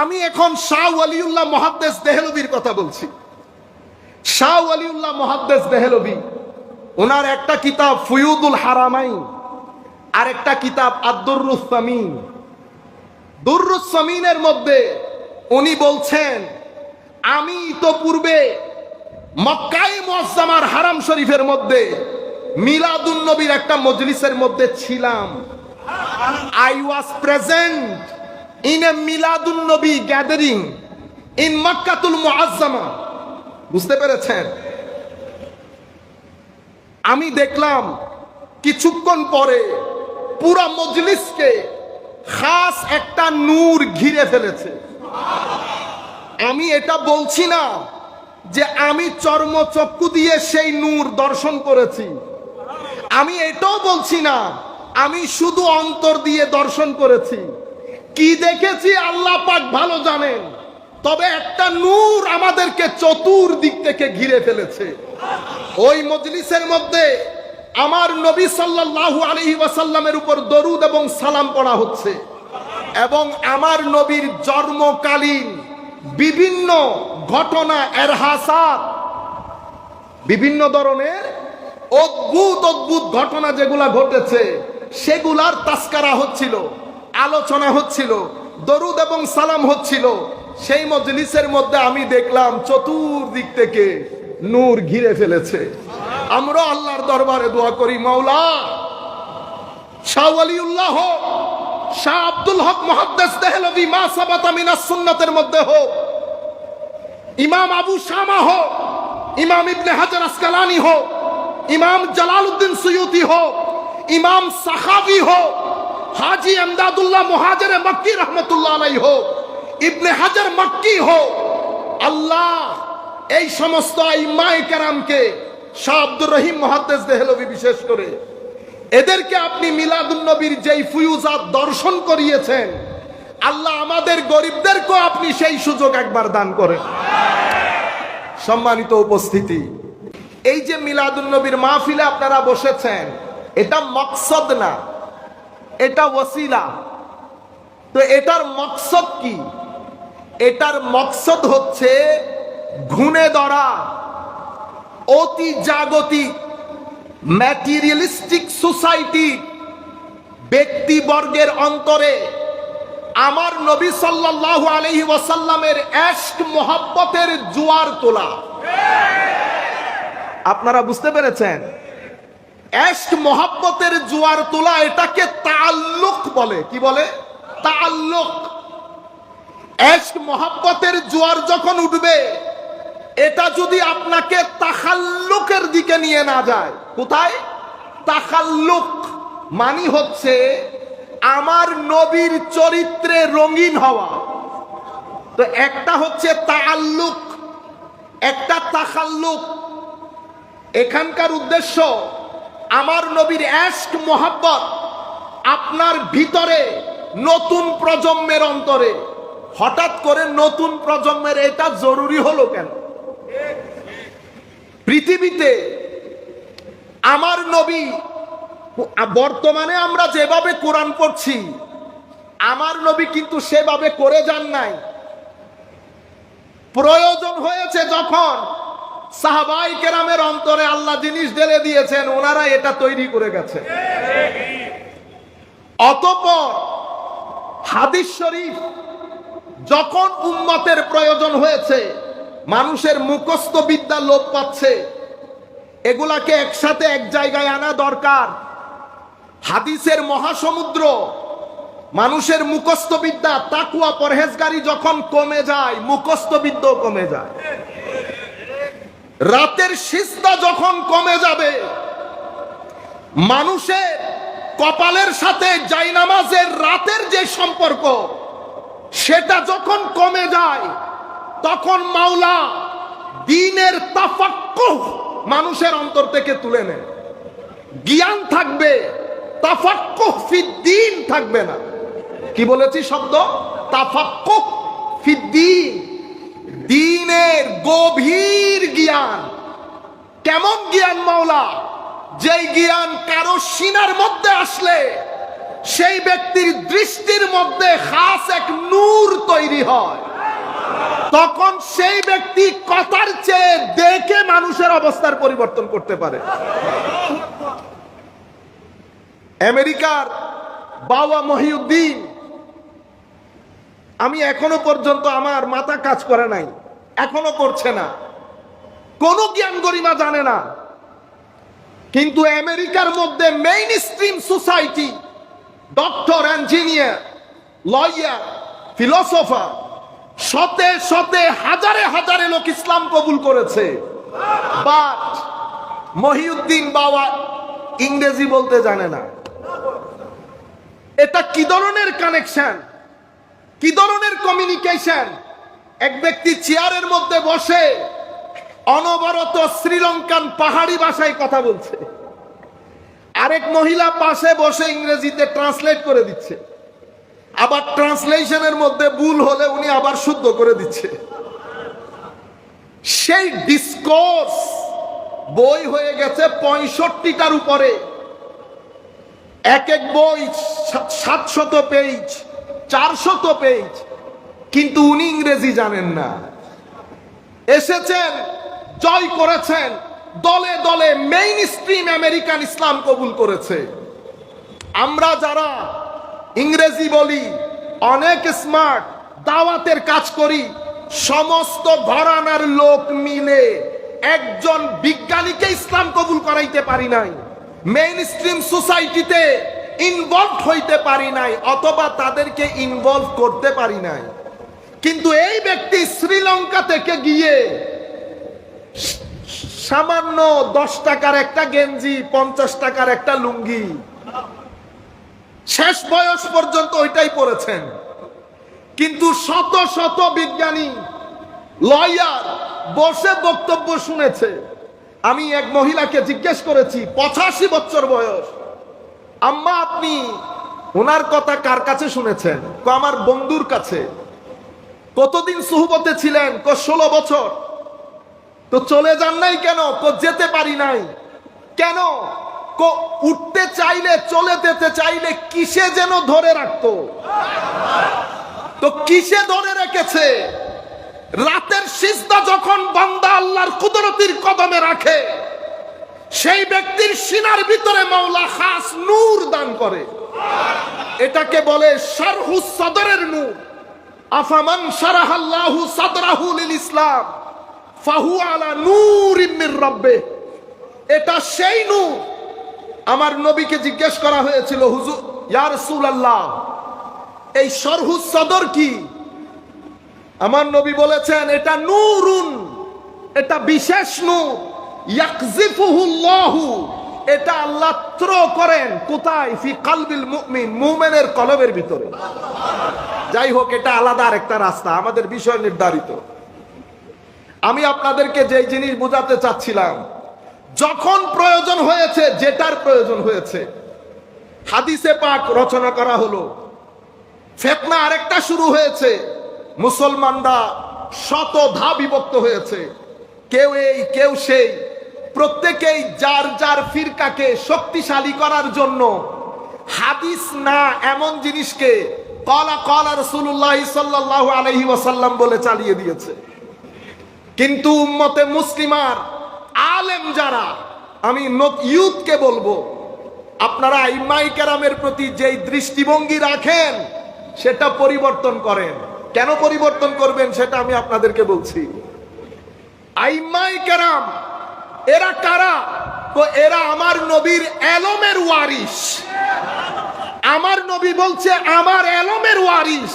আমি এখন শাহ ওয়ালিউল্লাহ মহাদ্দেশ দেহলবির কথা বলছি। শাহ ওয়ালিউল্লাহ মহাদ্দেশ দেহলবি ওনার একটা কিতাব ফুয়ুদুল হারামাই আর একটা কিতাব আব্দুরুসামিন দুর্রুসামিনের মধ্যে উনি বলছেন, আমি তো পূর্বে মক্কাই মুআজ্জামার হারাম শরীফের মধ্যে মিলাদুন নবীর একটা মজলিসের মধ্যে ছিলাম। I was present in a Miladun Nabi gathering in মক্কাতুল Muazzama. বুঝতে পেরেছেন? আমি দেখলাম কিছুক্ষণ পরে পুরা মজলিসকে খাস একটা নূর ঘিরে ফেলেছে। আমি এটা বলছি না যে আমি চর্মচক্ষু দিয়ে সেই নূর দর্শন করেছি। আমি এটাও বলছি না, আমি শুধু অন্তর দিয়ে দর্শন করেছি। কি দেখেছি আল্লাহ পাক ভালো জানেন। তবে একটা নূর আমাদেরকে চতুর্দিক থেকে ঘিরে ফেলেছে। ওই মজলিসের মধ্যে আমার নবী সাল্লাল্লাহু আলাইহি ওয়াসাল্লামের উপর দরুদ এবং সালাম পড়া হচ্ছে। এবং আমার নবীর জন্মকালীন বিভিন্ন ঘটনা, এরহাসাত, বিভিন্ন ধরনের অদ্ভুত অদ্ভুত ঘটনা যেগুলা ঘটেছে, সেগুলার তাস্কারা হচ্ছিল। আলোচনা হচ্ছিল, দরুদ এবং সালাম হচ্ছিল। সেই মজলিসের মধ্যে আমি দেখলাম চতুর্দিক থেকে নূর ঘিরে ফেলেছে। আমরা আল্লাহর দরবারে দোয়া করি, মাওলা, শাহ ওয়ালিউল্লাহ হোক, শাহ আব্দুল হক মুহাদ্দিস দেহলভি মা সাবাতা সুন্নাতের মধ্যে হোক, ইমাম আবু শামা হোক, ইমাম ইবনে হাজার আসকালানি হোক, ইমাম জালালউদ্দিন সুয়ুতি হোক, ইমাম সাখাবি হোক হাজি আমদাদুল্লাহ মুহাজির মক্কি রহমতুল্লাহ আলাই হোক ইবনে হাজার মক্কি হোক আল্লাহ, এই সমস্ত ইমাই কারামকে শাহ আব্দুর রহিম মহাদ্দেশ দেহলভি বিশেষ করে, এদেরকে আপনি মিলাদুন নবীর যেই ফুয়ুজাত দর্শন করিয়েছেন, আল্লাহ আমাদের গরিবদেরকেও আপনি সেই সুযোগ একবার দান করেন। সম্মানিত উপস্থিতি, এই যে মিলাদুন নবীর মাহফিলে আপনারা বসেছেন, এটা মকসদ না। এটা ওসিলা। তো এটার মকসদ কি? এটার মকসদ হচ্ছে ঘুণে ধরা, অতি জাগতিক ম্যাটেরিয়ালিস্টিক সোসাইটি ব্যক্তিবর্গের অন্তরে। আমার নবী সাল্লাল্লাহু আলাইহি ওয়াসাল্লামের এশক মোহাব্বতের জোয়ার তোলা। আপনারা বুঝতে পেরেছেন? এশক মোহাব্বতের জোয়ার তোলা এটাকে তাল্লুক বলে। কি বলে? তাল্লুক এশক মোহাব্বতের জোয়ার যখন উঠবে, এটা যদি আপনাকে তাহাল্লুকের দিকে নিয়ে না যায়, কোথায়? তাহাল্লুক মানি হচ্ছে আমার নবীর চরিত্রে রঙিন হওয়া। তো একটা হচ্ছে তাল্লুক একটা তাহাল্লুক এখানকার উদ্দেশ্য আমার নবীর এশক মোহাব্বত আপনার ভিতরে নতুন প্রজন্মের অন্তরে। হঠাৎ করে নতুন প্রজন্মের এটা জরুরি হলো কেন? পৃথিবীতে আমার নবী, বর্তমানে আমরা যেভাবে কোরআন পড়ছি, আমার নবী কিন্তু সেভাবে করে যান নাই। প্রয়োজন হয়েছে যখন সাহাবাই কেরামের অন্তরে আল্লাহ জিনিস ঢেলে দিয়েছেন, ওনারা এটা তৈরি করে গেছে। অতপর হাদিস শরীফ যখন উম্মতের প্রয়োজন হয়েছে, মানুষের মুখস্থ বিদ্যা লোপ পাচ্ছে, এগুলাকে একসাথে এক জায়গায় আনা দরকার। হাদিসের মহাসমুদ্র, মানুষের মুখস্থ বিদ্যা, তাকুয়া, পরহেজগারি যখন কমে যায়, মুখস্থ বিদ্যাও কমে যায়। রাতের সিস্তা যখন কমে যাবে মানুষের কপালের সাথে জাইনামাজের রাতের যে সম্পর্ক, সেটা যখন কমে যায়, তখন মাওলা দিনের তাফাক্কুহ মানুষের অন্তর থেকে তুলে নেয়। জ্ঞান থাকবে, তাফাক্কুহ ফিদ্দিন থাকবে না। কি বলেছি শব্দ? তাফাক্কুহ ফিদ্দিন দিনের গভীর জ্ঞান। কেমন জ্ঞান, মাওলা? যেই জ্ঞান কারও সিনার মধ্যে আসলে, সেই ব্যক্তির দৃষ্টির মধ্যে খাস এক নূর তৈরি হয়। তখন সেই ব্যক্তি কথার চেয়ে দেখে মানুষের অবস্থার পরিবর্তন করতে পারে। আমেরিকার বাবা মহিউদ্দিন, আমি এখনও পর্যন্ত আমার মাথা কাজ করে নাই, এখনও করছে না। কোনো জ্ঞান গরিমা জানে না। কিন্তু আমেরিকার মধ্যে mainstream society doctor engineer lawyer philosopher শতে শতে হাজারে হাজারে লোক ইসলাম কবুল করেছে। বাট মহিউদ্দিন বাবা ইংরেজি বলতে জানে না। এটা কি ধরনের কানেকশন কি ধরনের কমিউনিকেশন এক ব্যক্তি চেয়ারের মধ্যে বসে অনবরত শ্রীলঙ্কান পাহাড়ি ভাষায় কথা বলছে। আরেক মহিলা পাশে বসে ইংরেজিতে ট্রান্সলেট করে দিচ্ছে। আবার ট্রান্সলেশনের মধ্যে ভুল হলে উনি আবার শুদ্ধ করে দিচ্ছে। সেই ডিসকোর্স বই হয়ে গেছে পঁয়ষট্টিটার উপরে। এক এক বই সাতশত পেজ, চারশত পেজ। কিন্তু উনি ইংরেজি জানেন না। এসেছেন জয় করেছেন, দলে দলে মেইন স্ট্রিম আমেরিকান ইসলাম কবুল করেছে। আমরা যারা ইংরেজি বলি, অনেক স্মার্ট দাওয়াতের কাজ করি, সমস্ত ঘরানার লোক মিলে একজন বিজ্ঞানীকে ইসলাম কবুল করাইতে পারি নাই মেইন স্ট্রিম সোসাইটিতে ইনভলভ হইতে পারি নাই, অথবা তাদেরকে ইনভলভ করতে পারি নাই। কিন্তু এই ব্যক্তি শ্রীলঙ্কা থেকে গিয়ে সামান্য দশ টাকার একটা গেঞ্জি, পঞ্চাশ টাকার একটা লুঙ্গি। শেষ বয়স পর্যন্ত ওইটাই পড়েছেন কিন্তু শত শত বিজ্ঞানী, লয়ার বসে বক্তব্য শুনেছে। আমি এক মহিলাকে জিজ্ঞেস করেছি, পঁচাশি বছর বয়স। আম্মা, আপনি ওনার কথা কার কাছে শুনেছেন? আমার বন্ধুর কাছে। কতদিন সুহবতে ছিলেন? ষোলো বছর। তো চলে যান নাই কেন? কো যেতে পারি নাই। কেন? কো, উঠতে চাইলে, চলে যেতে চাইলে কিসে যেন ধরে রাখতো? তো কিসে ধরে রেখেছে? রাতের সিজদা যখন বান্দা আল্লাহর কুদরতির কদমে রাখে, সেই ব্যক্তির সিনার ভিতরে মাওলা খাস নূর দান করে। এটাকে বলে সারহু সদরের নূর। আফামান সারাহাল্লাহু সাদরাহু লিল ইসলাম। ফাহু আলা এটা সেই নূর আমার নবীকে জিজ্ঞেস করা হয়েছিল, হুজুর, ইয়া রাসূলুল্লাহ, এই সরহু সদর কি? আমার নবী বলেছেন, এটা নূরুন, এটা বিশেষ নূর। এটা আল্লাহ করেন কোথায়? ফি কালবিল মুমিন, মুমিনের ভিতরে। যাই হোক, এটা আলাদা আরেকটা রাস্তা, আমাদের বিষয় নির্ধারিত। আমি আপনাদেরকে যেই জিনিস বোঝাতে চাচ্ছিলাম, যখন প্রয়োজন হয়েছে, যেটার প্রয়োজন হয়েছে, হাদিসে পাক রচনা করা হলো, ফেতনা আরেকটা শুরু হয়েছে, মুসলমানরা শত ধা বিভক্ত হয়েছে, কেউ এই, কেউ সেই, প্রত্যেকেই যার যার ফিরকাকে শক্তিশালী করার জন্য হাদিস না এমন জিনিসকে কলা কলা রসুল্লাহ সাল্লাহ আলহি ওয়াসাল্লাম বলে চালিয়ে দিয়েছে। কিন্তু উম্মতে মুসলিমার আলেম যারা, আমি ইউথকে বলব, আপনারা ইমাই কেরামের প্রতি যেই দৃষ্টিভঙ্গি রাখেন, সেটা পরিবর্তন করেন। কেন পরিবর্তন করবেন সেটা আমি আপনাদেরকে বলছি। আইমাই কেরাম, এরা কারা? তো এরা আমার নবীর এলমের ওয়ারিস আমার নবী বলছে, আমার এলমের ওয়ারিস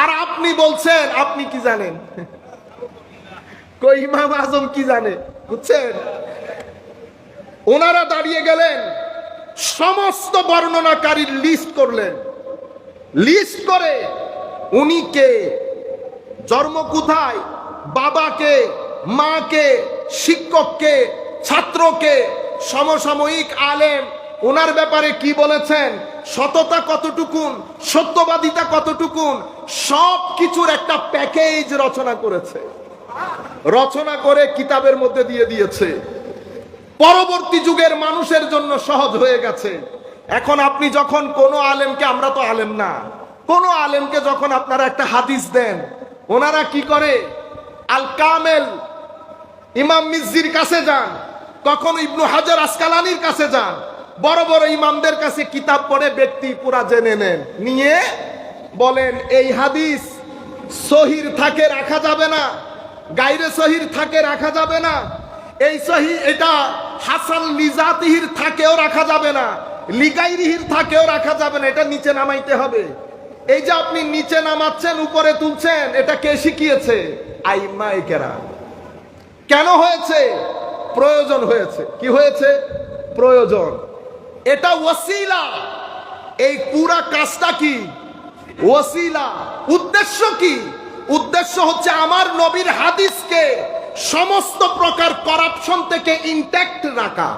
আর আপনি বলছেন, আপনি কি জানেন? কই ইমাম আজম কি জানে? বুঝছেন? ওনারা দাঁড়িয়ে গেলেন, সমস্ত বর্ণনাকারীর লিস্ট করলেন। লিস্ট করে উনি কে? জন্ম কোথায়? বাবাকে মাকে শিক্ষককে ছাত্রকে সমসাময়িক আলেম। ওনার ব্যাপারে কি বলেছেন? সততা কতটুকুন? সত্যবাদিতা কতটুকুন? সব কিছুর একটা প্যাকেজ রচনা করেছে। রচনা করে কিতাবের মধ্যে দিয়ে দিয়েছে। পরবর্তী যুগের মানুষের জন্য সহজ হয়ে গেছে। এখন আপনি যখন কোনো আলেমকে, আমরা তো আলেম না, কোনো আলেমকে যখন আপনারা একটা হাদিস দেন, ওনারা কি করে? আল কামেল ইমাম মিজির কাছে যান কখনো ইবনু হাজার আসকালানির কাছে যান। বড় বড় ইমামদের কাছে কিতাব পড়ে ব্যক্তি পুরা জেনে নেন। নিয়ে বলেন, এই হাদিস সহির থাকে, রাখা যাবে না। গাইরে সহির থাকে রাখা যাবে না। এই সহি এটা হাসান লিজাতিহির থাকেও রাখা যাবে না। লিগাইরিহির থাকেও রাখা যাবে না। এটা নিচে নামাইতে হবে। এই যে আপনি নিচে নামাচ্ছেন, উপরে তুলছেন, এটা কে শিখিয়েছে? আইমাইকেরা কেন হয়েছে? প্রয়োজন হয়েছে। কি হয়েছে? প্রয়োজন। এটা ওসিলা এই পুরা কাজটা কি? ওসিলা উদ্দেশ্য কি? উদ্দেশ্য হচ্ছে আমার নবীর হাদিসকে সমস্ত প্রকার করাপশন থেকে ইন্ট্যাক্ট রাখা।